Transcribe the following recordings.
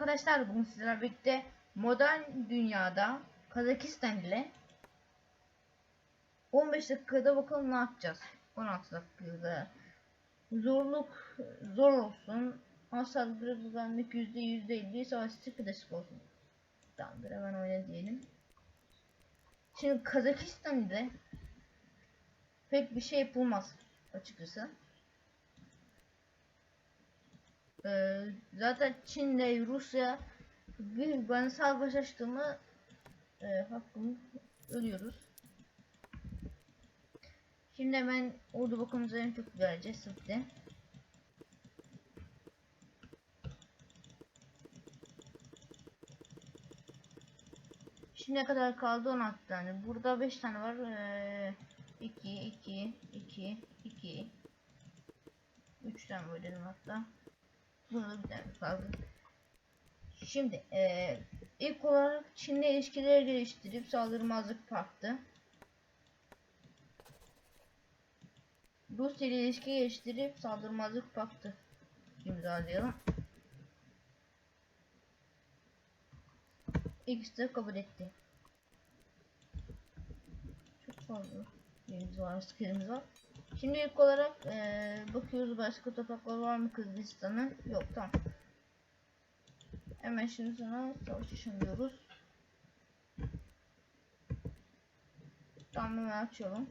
Arkadaşlar bugün sizlerle birlikte modern dünyada Kazakistan ile 15 dakikada bakalım ne yapacağız. 16 dakikada. Zorluk zor olsun. Hasar biraz uzanlık %50 %50 savaş destek olsun. Tamamdır hemen oyna diyelim. Şimdi Kazakistan pek bir şey yapılmaz açıkçası. Ee, zaten Çin'le Rusya bir ben savaş açtığımı e, hakkımı ölüyoruz. Şimdi hemen ordu bakımıza en çok vereceğiz sırtı. Şimdiye kadar kaldı 16 tane. Burada 5 tane var. Ee, 2 2 2 2 3 tane dedim hatta. Tane kaldı. Şimdi eee ilk olarak Çin'le ilişkileri geliştirip saldırmazlık paktı. Rusya ile ilişki geliştirip saldırmazlık paktı imzalayalım. İkisi de kabul etti. Çok fazla yerimiz var, askerimiz var. Şimdi ilk olarak eee, bakıyoruz başka topraklar var mı Kırgızistan'ın? Yok tamam. Hemen şimdi sana savaş yaşamıyoruz. Tamam hemen açıyorum.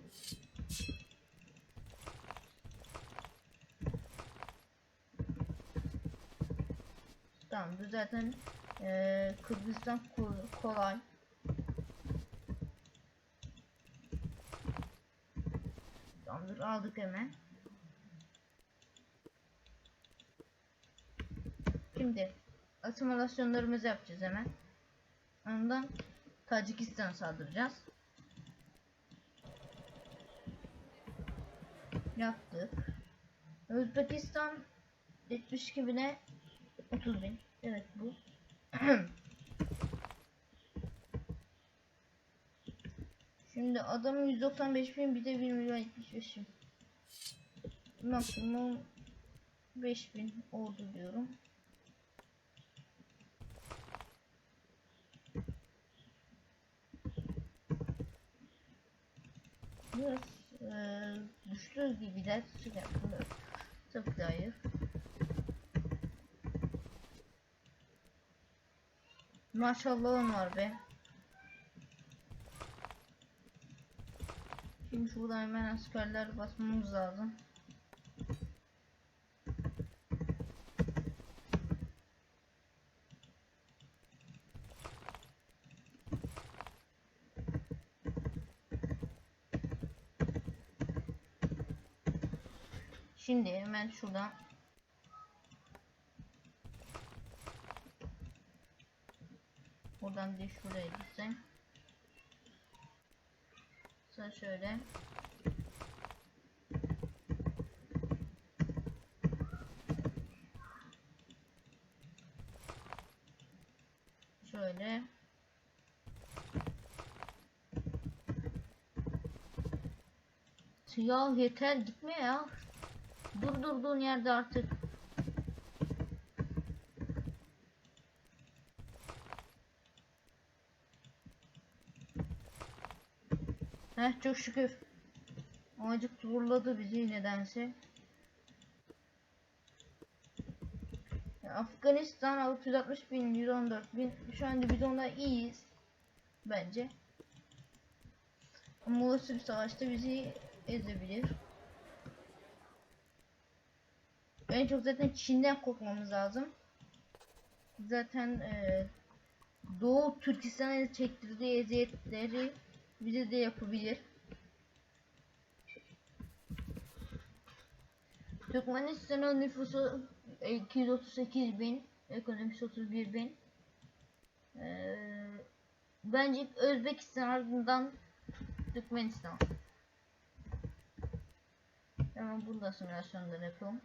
Tamam zaten eee Kırgızistan ko- kolay. Tamamdır aldık hemen. Şimdi asimilasyonlarımızı yapacağız hemen. Ondan Tacikistan saldıracağız. Yaptık. Özbekistan 72 bine 30 bin. Evet bu. Şimdi adamın 195 bin bir de 1 milyon 75 bin. Maksimum 5000 oldu diyorum. Biraz eee düştü gibi de çıkartılıyor. Tabii ki hayır. Maşallahım var be. Şimdi şuradan hemen askerler basmamız lazım. Şimdi hemen şuradan Buradan de şuraya gitsem. Sonra şöyle. Şöyle. Ya yeter gitme ya. Dur durduğun yerde artık. Heh çok şükür. Acık turladı bizi nedense. Afganistan 660 bin, 114 bin. Şu anda biz onda iyiyiz. Bence. Ama olası bir savaşta bizi ezebilir. En çok zaten Çin'den korkmamız lazım. Zaten e, Doğu Türkistan'a çektirdiği eziyetleri bize de yapabilir. Türkmenistan'ın nüfusu 238 bin, ekonomisi 31 bin. Ee, bence Özbekistan ardından Türkmenistan. Hemen burada simülasyonları yapalım.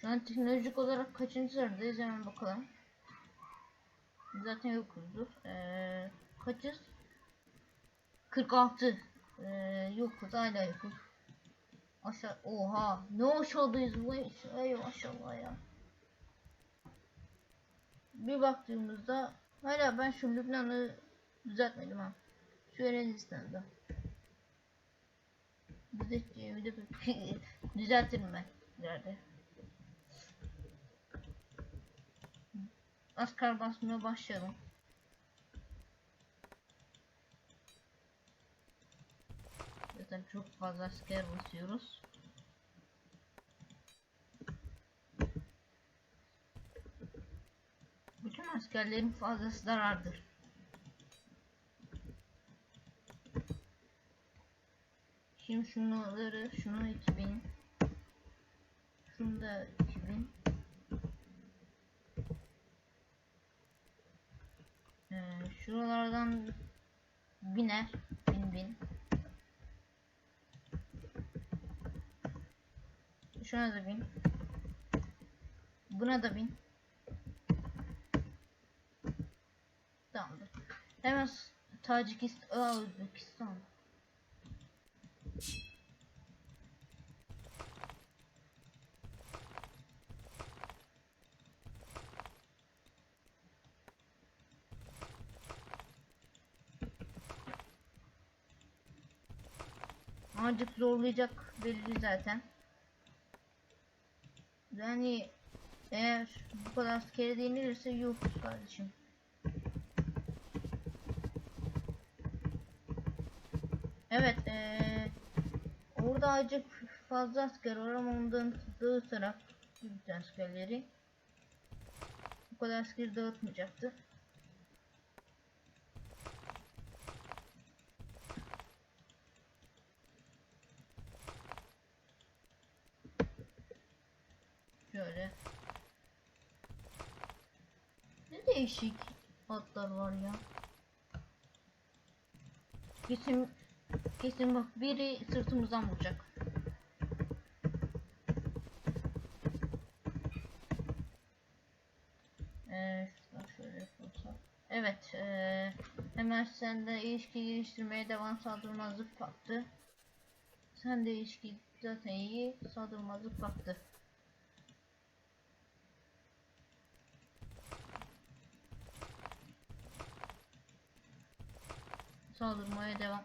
Şu teknolojik olarak kaçıncı sıradayız hemen bakalım. Zaten yokuzdur. Ee, kaçız? 46. Ee, yokuz hala yokuz. Aşağı oha ne aşağıdayız bu ey maşallah ya. Bir baktığımızda hala ben şu Lübnan'ı düzeltmedim ha. Şu Erenistan'da. Düzelteceğimi de düzeltirim ben ileride. Asker basmaya başlayalım. Zaten çok fazla asker basıyoruz. Bütün askerlerin fazlası zarardır. Şimdi şunları, şunu 2000, şunu da 2000. Ee, şuralardan biner, bin bin. Şuna da bin. Buna da bin. Tamamdır. Hemen Tacikistan, Özbekistan. Azıcık zorlayacak belli zaten. Yani eğer bu kadar askeri denilirse yok kardeşim. Evet eee orada azıcık fazla asker var ama ondan dağıtarak bütün askerleri bu kadar askeri dağıtmayacaktı. Şöyle. Ne değişik hatlar var ya. Kesin kesin bak biri sırtımızdan vuracak. Şöyle. Evet, ee, hemen sen de ilişki geliştirmeye devam saldırmazlık paktı. Sen de ilişki zaten iyi saldırmazlık paktı. Saldırmaya devam.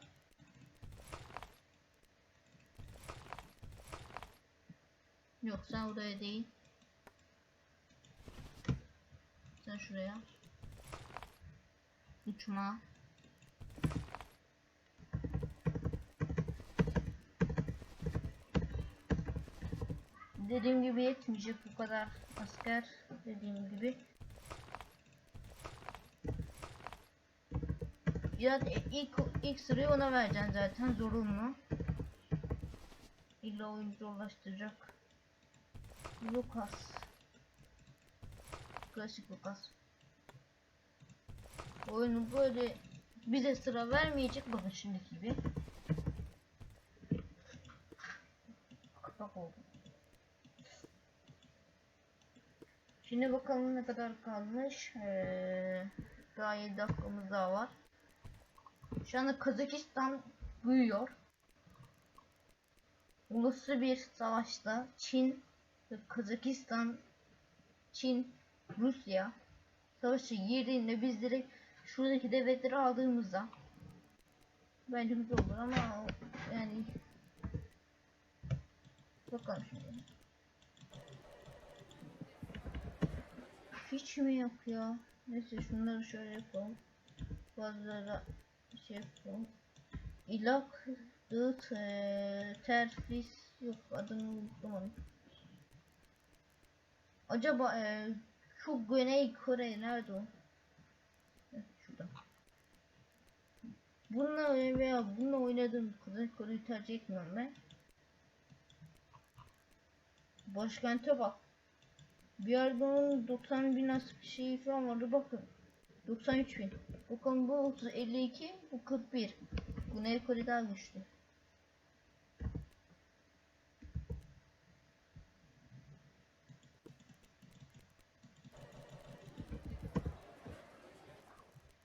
Yok sen oraya değil. Sen şuraya. Uçma. Dediğim gibi yetmeyecek bu kadar asker dediğim gibi. Ya ilk ilk sırayı ona vereceksin zaten zorunlu. İlla oyunu zorlaştıracak. Lucas. Klasik Lucas. Oyunu böyle bize sıra vermeyecek bakın şimdiki gibi. Kapak oldu. Şimdi bakalım ne kadar kalmış. Ee, daha 7 dakikamız daha var. Şu anda Kazakistan büyüyor. Uluslu bir savaşta Çin ve Kazakistan, Çin, Rusya savaşı girdiğinde biz direkt şuradaki devletleri aldığımızda bence güzel olur ama yani bakalım şimdi. Hiç mi yok ya? Neyse şunları şöyle yapalım. Bazıları şey yapalım. İlak, Dağıt, eee, terfis yok adını unuttum. Acaba eee, şu Güney Kore nerede o? Heh, şurada. Bununla veya bununla oynadığım Kuzey Kore'yi tercih etmiyorum ben. Başkente bak. Bir yerde onun 90 bin as şeyi falan vardı bakın. 93 bin. Bakın bu 30, 52, bu 41. Güney Kore daha güçlü.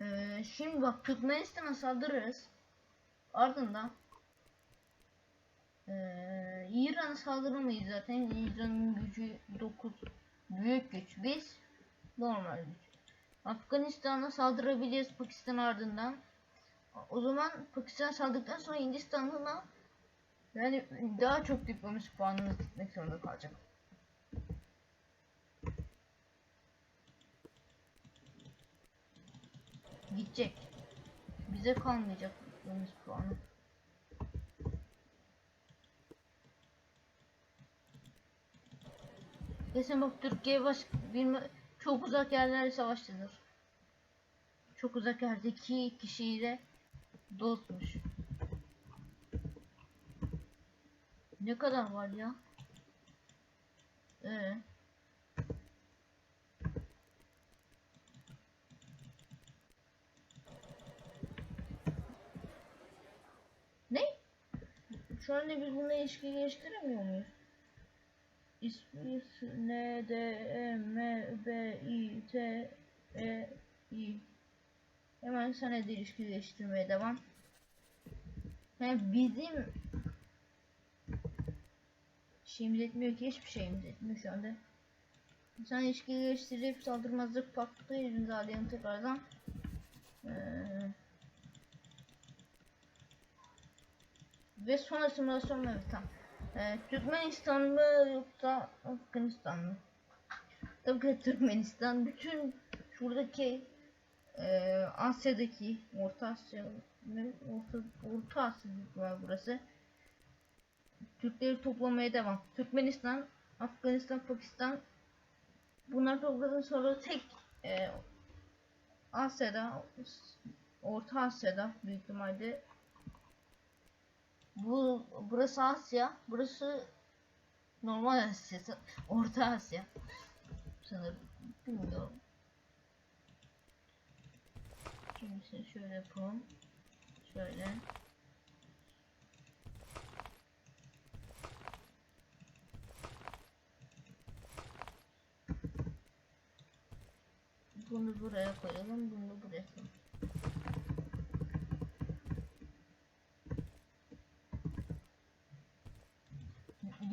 Ee, şimdi bak Türkmenistan'a saldırırız. Ardından İran'a saldıramayız zaten. İran'ın gücü 9 büyük güç. Biz normal güç. Afganistan'a saldırabiliriz Pakistan ardından. O zaman Pakistan saldırdıktan sonra Hindistan'la yani daha çok diplomatik puanımız gitmek zorunda kalacak. Gidecek. Bize kalmayacak diplomatik puanı. Kesin bak Türkiye baş bilme çok uzak yerlerde savaştılar. Çok uzak yerdeki kişiyle dostmuş. Ne kadar var ya? Ee. Ne? Şu anda biz bununla ilişki geliştiremiyor muyuz? İsmi N D E M B I T E I Hemen sana da ilişki geliştirmeye devam. Yani bizim şeyimiz etmiyor ki hiçbir şeyimiz etmiyor şu anda. Sen ilişki geliştirip saldırmazlık paktı imzalayalım tekrardan. Ee, ve sonra simülasyon evet tamam. Ee, Türkmenistan mı yoksa Afganistan mı? Tabii ki Türkmenistan. Bütün şuradaki e, Asya'daki Orta Asya Orta, Orta Asya ihtimal burası. Türkleri toplamaya devam. Türkmenistan, Afganistan, Pakistan bunlar topladıktan sonra tek e, Asya'da Orta Asya'da büyük ihtimalle bu burası Asya, burası normal Asya, Orta Asya sanırım. Bilmiyorum. Şimdi şöyle yapalım. Şöyle. Bunu buraya koyalım, bunu buraya koyalım.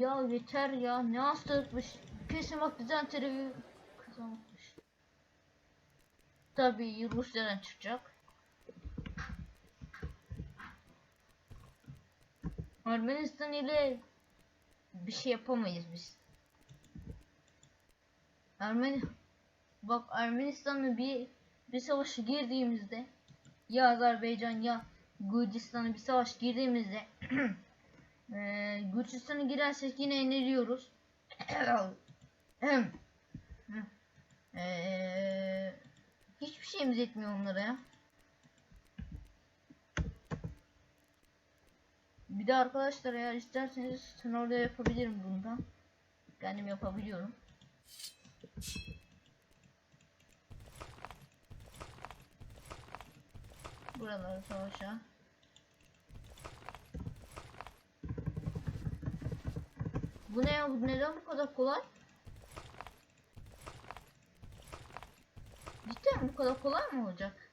Ya yeter ya ne hastalıkmış. Kesin bak dizenteri kazanmış. Tabii Rusya'dan çıkacak. Ermenistan ile bir şey yapamayız biz. Ermeni bak Ermenistan'la bir bir savaşa girdiğimizde ya Azerbaycan ya Gürcistan'a bir savaş girdiğimizde Ee, Gürcistan'a girersek yine yeniliyoruz. ee, hiçbir şeyimiz etmiyor onlara ya. Bir de arkadaşlar eğer isterseniz sınavda yapabilirim bundan. Kendim yapabiliyorum. Buraları savaşa. Bu ne ya? Bu neden bu kadar kolay? Cidden bu kadar kolay mı olacak?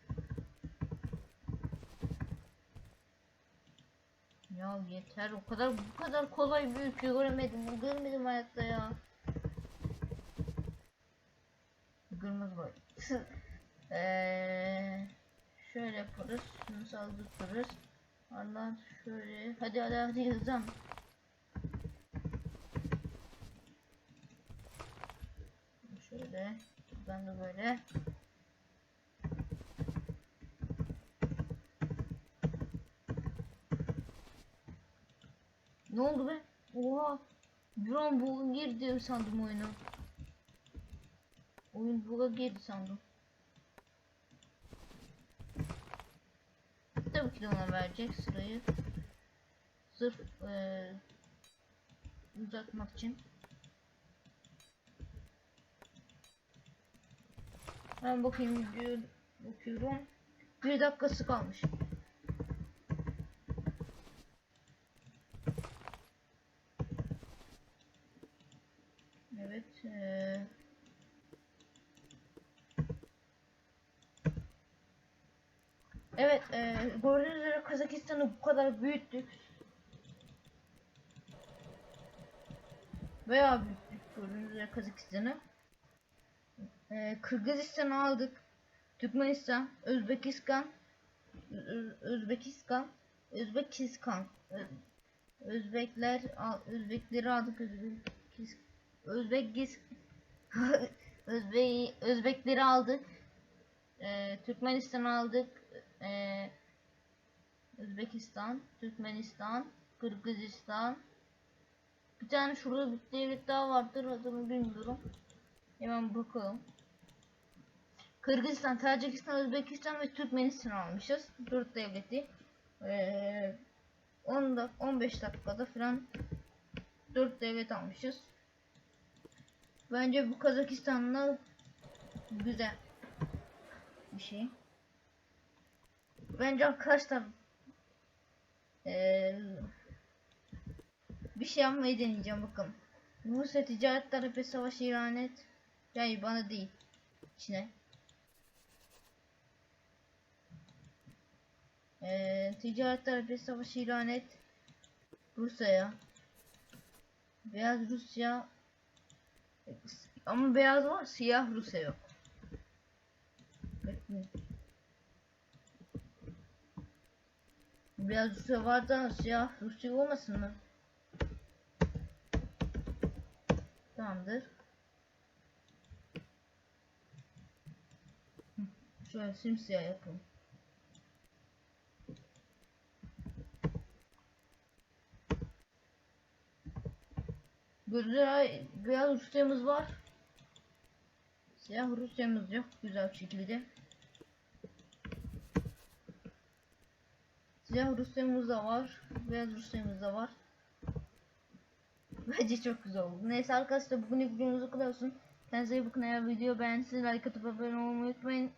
Ya yeter o kadar bu kadar kolay bir ülke göremedim. Görmedim hayatta ya. Kırmızı boy. Eee şöyle yaparız. Şunu saldırırız. Allah şöyle. Hadi hadi hadi hızlan. Şöyle. Ben de böyle. Ne oldu be? Oha. An bug'a girdi sandım oyuna. Oyun bug'a girdi sandım. Tabii ki de ona verecek sırayı. Sırf ee, uzatmak için. Ben bakayım diyor, bakıyorum. Bir dakikası kalmış. Evet. Ee... Evet. E, gördüğünüz üzere Kazakistan'ı bu kadar büyüttük. Bayağı büyük gördüğünüz üzere Kazakistan'ı. Ee, Kırgızistan'ı aldık. Türkmenistan, Özbekistan, Özbekistan, Özbekistan, Özbekler, Özbekleri aldık. Özbekis, Özbekis, Özbek, Özbekleri aldık. Ee, Türkmenistan aldık. Ee, Özbekistan, Türkmenistan, Kırgızistan. Bir tane şurada bir devlet daha vardır adını bilmiyorum. Hemen bakalım. Kırgızistan, Tacikistan, Özbekistan ve Türkmenistan almışız. Dört devleti. Ee, 10 dak 15 dakikada falan 4 devlet almışız. Bence bu Kazakistan'la güzel bir şey. Bence arkadaşlar ee, bir şey yapmayı deneyeceğim bakın. Rusya ticaret tarife savaşı ilan et. Yani bana değil. İçine. Ee, ticaret tarife savaşı ilan et. Rusya'ya. Beyaz Rusya. Ama beyaz var, siyah Rusya yok. Beyaz Rusya var da siyah Rusya olmasın mı? Tamamdır. Şöyle simsiyah yapalım. Güzel beyaz Rusya'mız var. Siyah Rusya'mız yok güzel şekilde. Siyah Rusya'mız da var. Beyaz Rusya'mız da var. Bence çok güzel oldu. Neyse arkadaşlar bugün videomuz bu kadar olsun. Kendinize iyi bakın. Eğer video beğendiyseniz like atıp abone olmayı unutmayın.